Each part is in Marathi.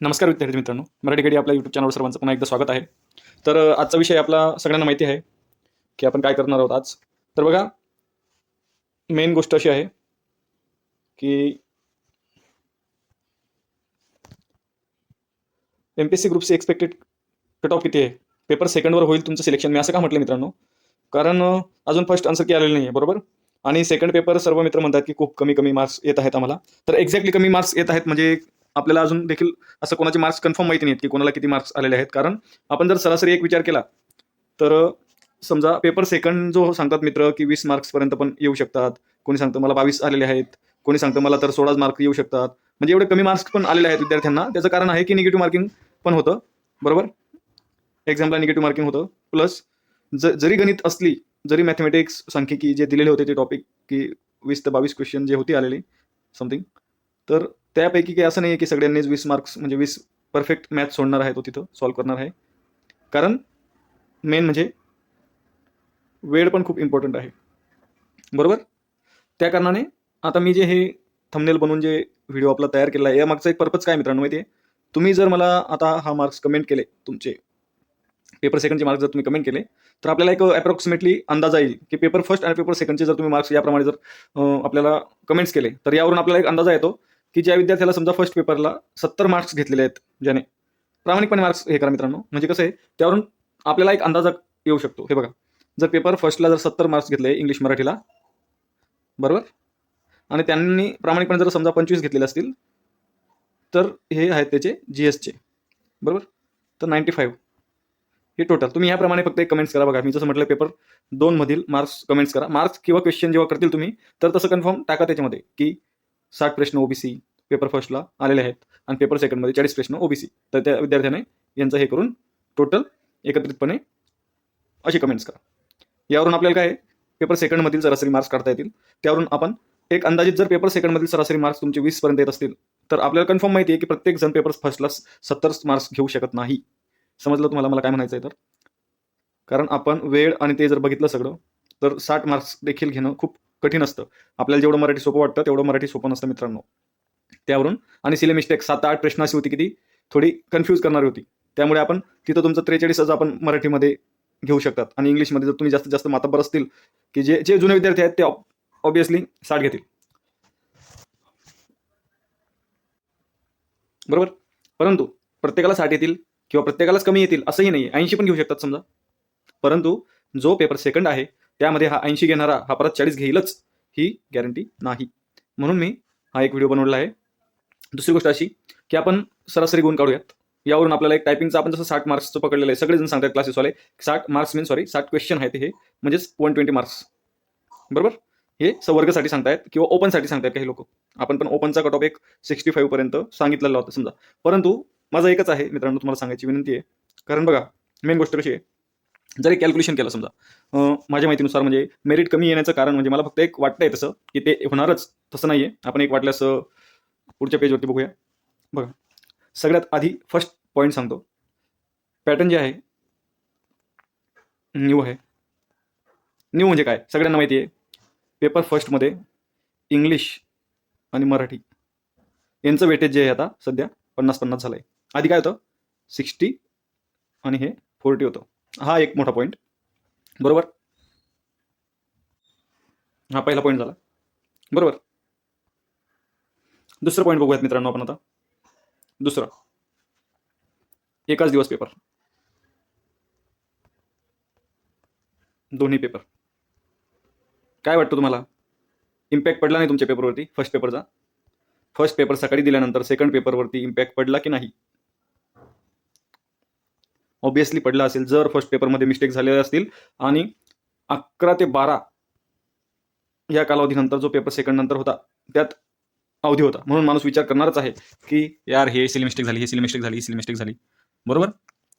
नमस्कार विद्यार्थी मित्रांनो. मराठी घडी आपल्या यूट्यूब चॅनलवर सर्वांचं पुन्हा एकदा स्वागत आहे. तर आजचा विषय आपला सगळ्यांना माहिती आहे की आपण काय करणार आहोत आज. तर बघा मेन गोष्ट अशी आहे की एम पी एस सी ग्रुपची एक्सपेक्टेड कट ऑफ किती आहे? पेपर सेकंडवर होईल तुमचं सिलेक्शन मी असं का म्हटलं मित्रांनो? कारण अजून फर्स्ट आन्सर की आलेलं नाही आहे बरोबर? आणि सेकंड पेपर सर्व मित्र म्हणतात की खूप कमी कमी मार्क्स येत आहेत आम्हाला. तर एक्झॅक्टली कमी मार्क्स येत आहेत म्हणजे आपल्याला अजून देखील असं कोणाचे मार्क्स कन्फर्म माहिती नाहीत की कोणाला किती मार्क्स आलेले आहेत. कारण आपण जर सरासरी एक विचार केला तर समजा पेपर सेकंड जो सांगतात मित्र की वीस मार्क्सपर्यंत पण येऊ शकतात. कोणी सांगतं मला बावीस आलेले आहेत. कोणी सांगतं मला तर सोळाच मार्क येऊ शकतात. म्हणजे एवढे कमी मार्क्स पण आलेले आहेत विद्यार्थ्यांना. त्याचं कारण आहे की निगेटिव्ह मार्किंग पण होतं. बरोबर? एक्झामला निगेटिव्ह मार्किंग होतं. प्लस ज जरी गणित असली जरी मॅथमॅटिक्स सांख्यिकी जे दिलेले होते ते टॉपिक की वीस ते बावीस क्वेश्चन जे होते आलेले समथिंग तर त्यापैकी काही असं नाही आहे की सगळ्यांनीच वीस मार्क्स म्हणजे वीस परफेक्ट मॅथ सोडणार आहे तो तिथं सॉल्व्ह करणार आहे. कारण मेन म्हणजे वेळ पण खूप इम्पॉर्टंट आहे. बरोबर? त्या कारणाने आता मी जे हे थंबनेल बनवून जे व्हिडिओ आपला तयार केला आहे यामागचा एक पर्पज काय मित्रांनो माहिती आहे तुम्ही जर मला आता हा मार्क्स कमेंट केले तुमचे पेपर सेकंडचे मार्क्स जर तुम्ही कमेंट केले तर आपल्याला एक अप्रॉक्सिमेटली अंदाज येईल की पेपर फर्स्ट आणि पेपर सेकंडचे जर तुम्ही मार्क्स याप्रमाणे जर आपल्याला कमेंट्स केले तर यावरून आपल्याला एक अंदाजा येतो की ज्या विद्यार्थ्याला समजा फर्स्ट पेपरला सत्तर मार्क्स घेतलेले आहेत ज्याने प्रामाणिकपणे मार्क्स हे करा मित्रांनो. म्हणजे कसं आहे त्यावरून आपल्याला एक अंदाजा येऊ शकतो. हे बघा. जर पेपर फर्स्टला जर सत्तर मार्क्स घेतले इंग्लिश मराठीला बरोबर? आणि त्यांनी प्रामाणिकपणे जर समजा पंचवीस घेतलेले असतील तर हे आहेत त्याचे जी एसचे बरोबर? तर नाईन्टी फाईव्ह हे टोटल तुम्ही याप्रमाणे फक्त एक कमेंट्स करा बघा. मी जसं म्हटलं पेपर दोनमधील मार्क्स कमेंट्स करा. मार्क्स किंवा क्वेश्चन जेव्हा करतील तुम्ही तर तसं कन्फर्म टाका त्याच्यामध्ये की साठ प्रश्न ओबीसी पेपर फर्स्टला आलेले आहेत. आणि पेपर सेकंडमध्ये चाळीस प्रश्न ओबीसी तर त्या विद्यार्थ्याने यांचं हे करून टोटल एकत्रितपणे असे कमेंट्स करा. यावरून आपल्याला काय पेपर सेकंडमधील सरासरी मार्क्स काढता येतील. त्यावरून आपण एक अंदाजित जर पेपर सेकंडमधील सरासरी मार्क्स तुमचे वीसपर्यंत येत असतील तर आपल्याला कन्फर्म माहिती आहे की प्रत्येक जण पेपर फर्स्टला सत्तर मार्क्स घेऊ शकत नाही. समजलं तुम्हाला मला काय म्हणायचं आहे तर? कारण आपण वेळ आणि ते जर बघितलं सगळं तर साठ मार्क्स देखील घेणं खूप कठीण असतं. आपल्याला जेवढं मराठी सोपं वाटतं तेवढं मराठी सोपं नसतं मित्रांनो. त्यावरून. आणि सिले मिस्टेक सात आठ प्रश्न अशी होती की ती थोडी कन्फ्यूज करणारी होती. त्यामुळे आपण तिथं तुमचं त्रेचाळीस हजार आपण मराठीमध्ये घेऊ शकतात. आणि इंग्लिशमध्ये जर तुम्ही जास्तीत जास्त मातब्बर असतील की जे जे जुने विद्यार्थी आहेत ते ऑब्विसली साठ घेतील. बरोबर? परंतु प्रत्येकाला साठ येतील किंवा प्रत्येकालाच कमी येतील असंही नाही. ऐंशी पण घेऊ शकतात समजा. परंतु जो पेपर सेकंड आहे त्यामध्ये हा ऐंशी घेणारा हा परत चाळीस घेईलच ही गॅरंटी नाही. म्हणून मी हा एक व्हिडिओ बनवला आहे. दुसरी गोष्ट अशी की आपण सरासरी गुण काढूयात. यावरून आपल्याला एक टायपिंगचं आपण जसं साठ मार्क्सचं पकडलेलं आहे सगळेजण सांगतात क्लासेसवाले साठ मार्क्स मीन सॉरी साठ क्वेश्चन आहेत हे म्हणजेच वन ट्वेंटी मार्क्स बरोबर? हे सवर्गसाठी सांगतायत किंवा ओपनसाठी सांगतायत काही लोक. आपण पण ओपनचा कट ऑफ एक सिक्स्टी फाईव्ह पर्यंत सांगितलेला होता समजा. परंतु माझा एकच आहे मित्रांनो तुम्हाला सांगायची विनंती आहे. कारण बघा मेन गोष्ट कशी आहे. जर एक कॅल्क्युलेशन केलं समजा माझ्या माहितीनुसार म्हणजे मेरिट कमी येण्याचं कारण म्हणजे मला फक्त एक वाटतंय तसं की ते होणारच. तसं नाही आहे आपण एक वाटल्यास पुढच्या पेजवरती बघूया. बघा. सगळ्यात आधी फर्स्ट पॉईंट सांगतो. पॅटर्न जे आहे न्यू आहे. न्यू म्हणजे काय? सगळ्यांना माहिती आहे. पेपर फर्स्टमध्ये इंग्लिश आणि मराठी. यांचं वेटेज जे आहे आता सध्या पन्नास पन्नास झालं आहे आधी काय होतं? सिक्स्टी आणि हे फोर्टी होतं. हा एक मोठा पॉईंट बरोबर? हा पहिला पॉईंट झाला. बरोबर? दुसरं पॉईंट बघूयात मित्रांनो आपण आता. दुसरं. एकाच दिवस पेपर दोन्ही पेपर काय वाटतं तुम्हाला? इम्पॅक्ट पडला नाही तुमच्या पेपरवरती फर्स्ट पेपरचा फर्स्ट पेपर सकाळी दिल्यानंतर सेकंड पेपरवरती इम्पॅक्ट पडला की नाही? ऑब्विसली पडला असेल. जर फर्स्ट पेपरमध्ये मिस्टेक झालेले असतील आणि अकरा ते बारा या कालावधीनंतर जो पेपर सेकंड नंतर होता त्यात अवधी होता. म्हणून माणूस विचार करणारच आहे की यार हे सिली मिस्टेक झाली हे सिली मिस्टेक झाली सिली मिस्टेक झाली. बरोबर?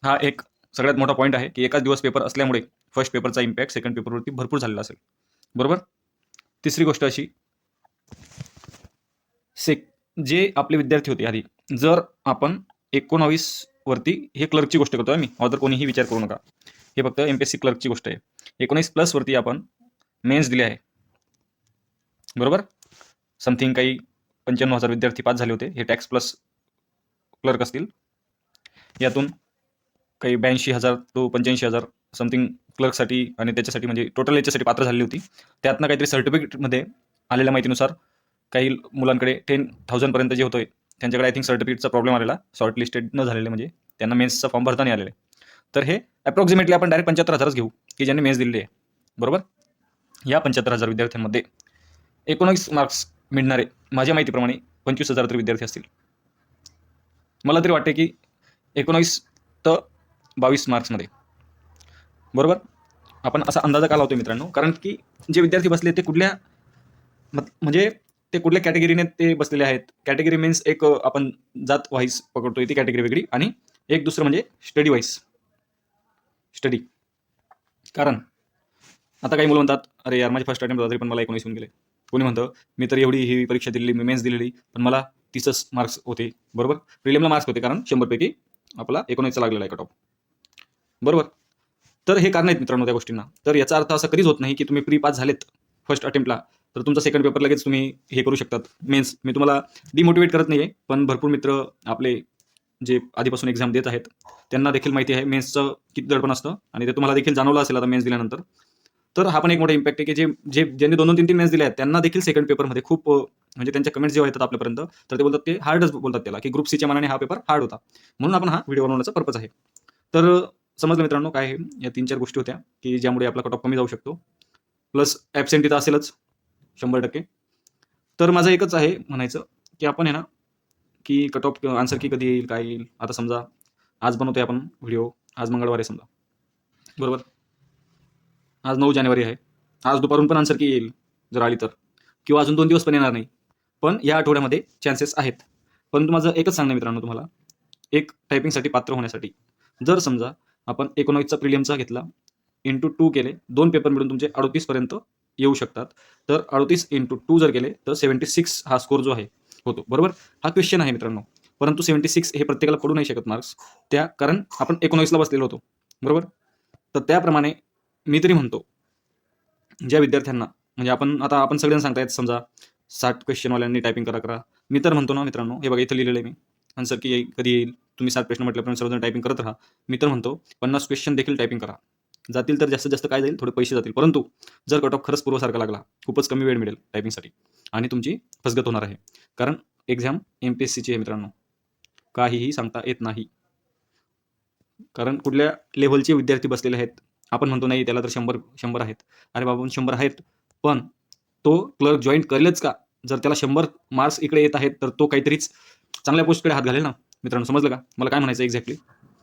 हा एक सगळ्यात मोठा पॉईंट आहे की एकाच दिवस पेपर असल्यामुळे फर्स्ट पेपरचा इम्पॅक्ट सेकंड पेपरवरती भरपूर झालेला असेल. बरोबर? तिसरी गोष्ट अशी सेक जे आपले विद्यार्थी होते आधी जर आपण एकोणावीस वरती हे क्लर्कची गोष्ट करतोय मी अदर कोणीही विचार करू नका. हे फक्त एम पी एस सी क्लर्कची गोष्ट आहे. एकोणीस प्लसवरती आपण मेन्स दिले आहे. बरोबर? समथिंग काही पंच्याण्णव हजार विद्यार्थी पास झाले होते. हे टॅक्स प्लस क्लर्क असतील. यातून काही ब्याऐंशी हजार टू पंच्याऐंशी हजार समथिंग क्लर्कसाठी आणि त्याच्यासाठी म्हणजे टोटल याच्यासाठी पात्र झालेली होती. त्यातनं काहीतरी सर्टिफिकेटमध्ये आलेल्या माहितीनुसार काही मुलांकडे टेन थाउजंडपर्यंत जे होतोय त्यांच्याकडे आय थिंक सर्टिफिकेटचा प्रॉब्लेम आलेला. शॉर्ट लिस्टेड न झालेले म्हणजे. त्यांना मेन्सचा फॉर्म भरता नाही आलेले. तर हे अप्रॉक्सिमेटली आपण डायरेक्ट पंच्याहत्तर हजारच घेऊ की ज्यांनी मेन्स दिलेली आहे. बरोबर? या पंच्याहत्तर हजार विद्यार्थ्यांमध्ये एकोणीस मार्क्स मिळणारे माझ्या माहितीप्रमाणे पंचवीस हजार तरी विद्यार्थी असतील. मला तरी वाटते की एकोणावीस तर बावीस मार्क्समध्ये बरोबर? आपण असा अंदाजा का लावतो मित्रांनो? कारण की जे विद्यार्थी बसले ते कुठल्या मत- म्हणजे ते कुठल्या कॅटेगरीने ते बसलेले आहेत? कॅटेगरी मीन्स एक आपण जात वाईज पकडतोय ती कॅटेगरी वेगळी आणि एक दुसरं म्हणजे स्टडी वाईज. स्टडी. कारण आता काही मुलं म्हणतात अरे यार माझे फर्स्ट अटेम्प्ट तरी पण मला एकोणीस होऊन गेले. कोणी म्हणतं मी तर एवढी ही परीक्षा दिलेली मी मेन्स दिलेली पण मला तीसच मार्क्स होते. बरोबर? प्रिलिमला मार्क्स होते कारण शंभरपैकी आपला एकोणीसचा लागलेला आहे कट ऑफ बरोबर? तर हे कारण आहेत मित्रांनो त्या गोष्टींना. तर याचा अर्थ असा कधीच होत नाही की तुम्ही प्री पास झालेत फर्स्ट अटेम्प्टला तर तुमचा सेकंड पेपर लगेच तुम्ही हे करू शकतात मेन्स मी तुम्हाला डिमोटिवेट करत नाही आहे पण भरपूर मित्र आपले जे आधीपासून एक्झाम देत आहेत त्यांना देखील माहिती आहे मेन्सचं किती दडपण असतं आणि ते तुम्हाला देखील जाणवलं असेल आता मेन्स दिल्यानंतर. तर हा पण एक मोठा इम्पॅक्ट आहे की जे जे ज्यांनी दोन दोन तीन तीन मॅच दिले आहेत त्यांना देखील सेकंड पेपरमध्ये खूप म्हणजे त्यांच्या कमेंट्स जेव्हा येतात आपल्यापर्यंत तर ते बोलतात ते हार्डच बोलतात त्याला की ग्रुप सीच्या मनाने हा पेपर हार्ड होता. म्हणून आपण हा व्हिडिओ बनवण्याचा पर्पज आहे. तर समजलं मित्रांनो काय या तीन चार गोष्टी होत्या की ज्यामुळे आपला कट ऑफ कमी जाऊ शकतो. प्लस ॲबसेंटी तर असेलच शंभर टक्के. तर माझं एकच आहे म्हणायचं की आपण आहे ना की कट ऑफ आन्सर की कधी येईल काय येईल आता समजा आज बनवतोय आपण व्हिडिओ आज मंगळवार आहे समजा. बरोबर? आज नऊ जानेवारी आहे. आज दुपारून पण आन्सर की येईल जर आली तर. किंवा अजून दोन दिवस पण येणार नाही. पण या आठवड्यामध्ये चान्सेस आहेत. परंतु माझं एकच सांगणं मित्रांनो तुम्हाला. एक टायपिंगसाठी पात्र होण्यासाठी. जर समजा आपण एकोणावीसचा प्रिलियमचा घेतला इंटू टू केले दोन पेपर मिळून तुमचे अडतीसपर्यंत येऊ शकतात. तर अडतीस इंटू टू जर केले तर सेवन्टी सिक्स हा स्कोर जो आहे होतो. बरोबर? हा क्वेश्चन आहे मित्रांनो. परंतु सेवन्टी सिक्स हे प्रत्येकाला पडू नाही शकत मार्क्स त्या कारण आपण एकोणावीसला बसलेलो होतो. बरोबर? तर त्याप्रमाणे मी तरी म्हणतो ज्या विद्यार्थ्यांना म्हणजे आपण आता आपण सगळ्यांना सांगतायत समजा साठ क्वेश्चनवाल्यांनी टायपिंग करा करा. मी तर म्हणतो ना मित्रांनो हे बघा इथं लिहिलेलं आहे मी. आन्सर की येईल कधी येईल तुम्ही सात प्रश्न म्हटल्याप्रमाणे सर्वजण टायपिंग करत राहा. मी तर म्हणतो पन्नास क्वेश्चन देखील टायपिंग करा. जातील तर जास्तीत जास्त काय जाईल? थोडे पैसे जातील. परंतु जर कट ऑफ खरंच पूर्वसारखा लागला खूपच कमी वेळ मिळेल टायपिंगसाठी आणि तुमची फसगत होणार आहे. कारण एक्झाम एम पी एस सीची आहे मित्रांनो. काहीही सांगता येत नाही. कारण कुठल्या लेव्हलचे विद्यार्थी बसलेले आहेत? आपण म्हणतो नाही त्याला तर शंभर शंभर आहेत. अरे बाबा शंभर आहेत पण तो क्लर्क जॉईन करेलच का? जर त्याला शंभर मार्क्स इकडे येत आहेत तर तो काहीतरीच चांगल्या पोस्टकडे हात घालेल ना? मित्रांनो समजलं का? मला काय म्हणायचं एक्झॅक्टली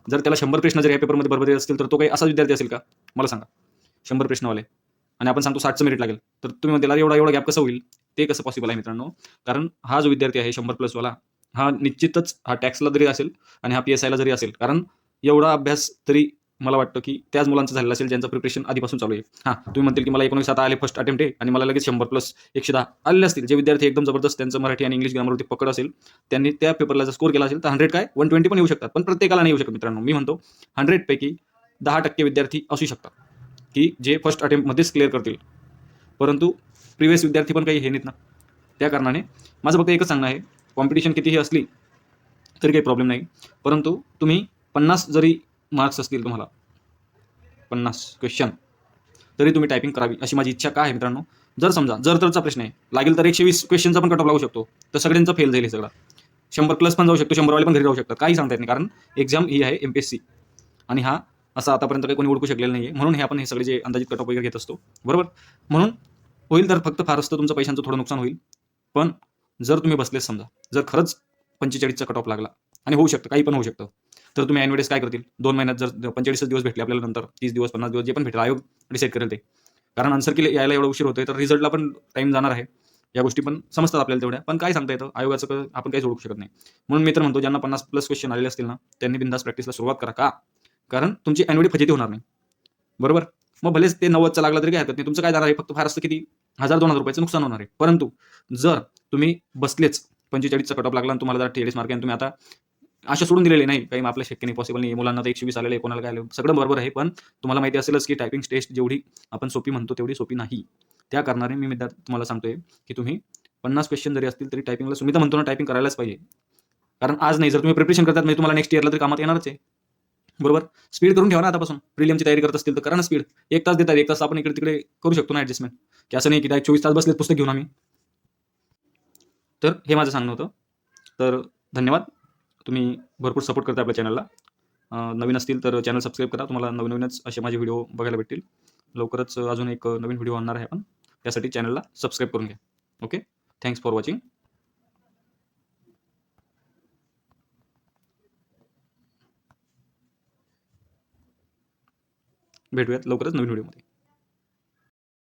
जर त्याला शंभर प्रश्न जर या पेपरमध्ये बरोबर येत असतील तर तो काही असा विद्यार्थी असेल का? मला सांगा. शंभर प्रश्नवाले. आणि आपण सांगतो साठचं मेरिट लागेल. तर तुम्ही त्याला एवढा एवढा गॅप कसं होईल? ते कसं पॉसिबल आहे मित्रांनो? कारण हा जो विद्यार्थी आहे शंभर प्लसवाला हा निश्चितच हा टॅक्सला जरी असेल आणि हा पी एस आयला जरी असेल कारण एवढा अभ्यास तरी मला वाटतं की त्याच मुलांचं झालेलं असेल ज्यांचं प्रिपरेशन आधीपासून चालू आहे. हां तुम्ही म्हणतील की मला एकोणीस आता आले फर्स्ट अटेम्प्ट आहे आणि मला लगेच शंभर प्लस एकशे दहा आलेले असतील. जे विद्यार्थी एकदम जबरदस्त त्यांचं मराठी आणि इंग्लिश ग्रामरवरती पकड असेल त्यांनी त्या पेपरला जर स्कोर केला असेल तर हंड्रेड काय? वन ट्वेंटी पण येऊ शकतात. पण प्रत्येकाला नाही येऊ शकत मित्रांनो. मी म्हणतो हंड्रेडपैकी दहा टक्के विद्यार्थी असू शकतात की जे फर्स्ट अटेम्प्टमध्येच क्लिअर करतील. परंतु प्रिव्हियस विद्यार्थी पण काही हे नाहीत ना. त्या कारणाने माझं फक्त एकच सांगणं आहे कॉम्पिटिशन कितीही असली तरी काही प्रॉब्लेम नाही. परंतु तुम्ही पन्नास जरी मार्क्स असतील तुम्हाला. पन्नास क्वेश्चन तरी तुम्ही टायपिंग करावी अशी माझी इच्छा काय आहे मित्रांनो? जर समजा जर तरचा प्रश्न आहे लागेल तर एकशे वीस क्वेश्चनचा पण कट लागू शकतो. तर सगळ्यांचा फेल जाईल सगळा सगळं. शंभर प्लस पण जाऊ शकतो शंभरवाले पण घरी राहू शकतात. काही सांगता येत नाही कारण एक्झाम ही आहे एम पी एस सी आणि हा असा आतापर्यंत काही कोणी ओळखू शकलेलं नाही आहे म्हणून हे आपण हे सगळे जे अंदाजित कट वगैरे घेत असतो. बरोबर? म्हणून होईल तर फक्त फार असतं तुमचं पैशांचं थोडं नुकसान होईल. पण जर तुम्ही बसलेच समजा जर खरंच पंचेचाळीसचा कटऑफ लागला आणि होऊ शकतं काही पण होऊ शकतं तर तुम्ही ॲनवेडेस काय करतील? दोन महिन्यात जर पंचेचाळीस दिवस भेटले आपल्याला नंतर तीस दिवस पन्नास दिवस जे पण भेटेल आयोग डिसाईड करेल ते. कारण आन्सर की यायला एवढा उशीर होतोय तर रिझल्टला पण टाईम जाणार आहे. या गोष्टी पण समजतात आपल्याला तेवढ्या. पण काय सांगता येतं? आयोगाचं आपण काहीच ओळखू शकत नाही. म्हणून मी तर म्हणतो ज्यांना पन्नास प्लस क्वेश्चन आलेले असतील ना त्यांनी बिंदास प्रॅक्टिसला सुरुवात करा. का? कारण तुमची ॲन्युअली फजिती होणार नाही. बरोबर? मग भलेच ते नव्वदचा लागला तरी काय हरकत नाही. तुमचं काय जाणार आहे? फक्त फार असतं किती? हजार दोन हजार रुपयाचं नुकसान होणार आहे. परंतु जर तुम्ही बसलेच पंचेचाळीसचा कटऑफ लागला आणि तुम्हाला जर टेलीस मार्क आहे आणि तुम्ही आता अशा सोडून दिलेले नाही. काही आपल्या शक्य नाही पॉसिबल नाही. मुलांना तर एकशे वीस आलेले कोणाला काय आले? सगळं बरोबर आहे. पण तुम्हाला माहिती असेलच की टायपिंग टेस्ट जेवढी आपण सोपी म्हणतो तेवढी सोपी नाही. त्या कारणाने मी विद्यार्थी तुम्हाला सांगतोय की तुम्ही पन्नास क्वेश्चन जरी असतील तरी टायपिंगला सुमिता म्हणतो ना टायपिंग करायलाच पाहिजे. कारण आज नाही जर तुम्ही प्रिपरेशन करतात म्हणजे तुम्हाला नेक्स्ट इयरला तरी कामात येणारच आहे. बरोबर? स्पीड करून ठेवा ना आतापासून. प्रिलियमची तयारी करत असतील तर करा ना स्पीड एक तास देतात एक तास आपण इकडे तिकडे करू शकतो ना ॲडजस्टमेंट की असं नाही की एक चोवीस तास बसलेत पुस्तक घेऊन आम्ही. तर हे माझं सांगणं होतं. तर धन्यवाद. तुम्ही भरपूर सपोर्ट करता आपल्या चॅनलला नवीन असतील तर चॅनल सबस्क्राईब करा. तुम्हाला नवीन नवीनच असे माझे व्हिडिओ बघायला भेटतील. लवकरच अजून एक नवीन व्हिडिओ आणणार आहे आपण. त्यासाठी चॅनलला सबस्क्राईब करून घ्या. ओके थँक्स फॉर वॉचिंग भेटूयात लवकरच नवीन व्हिडिओमध्ये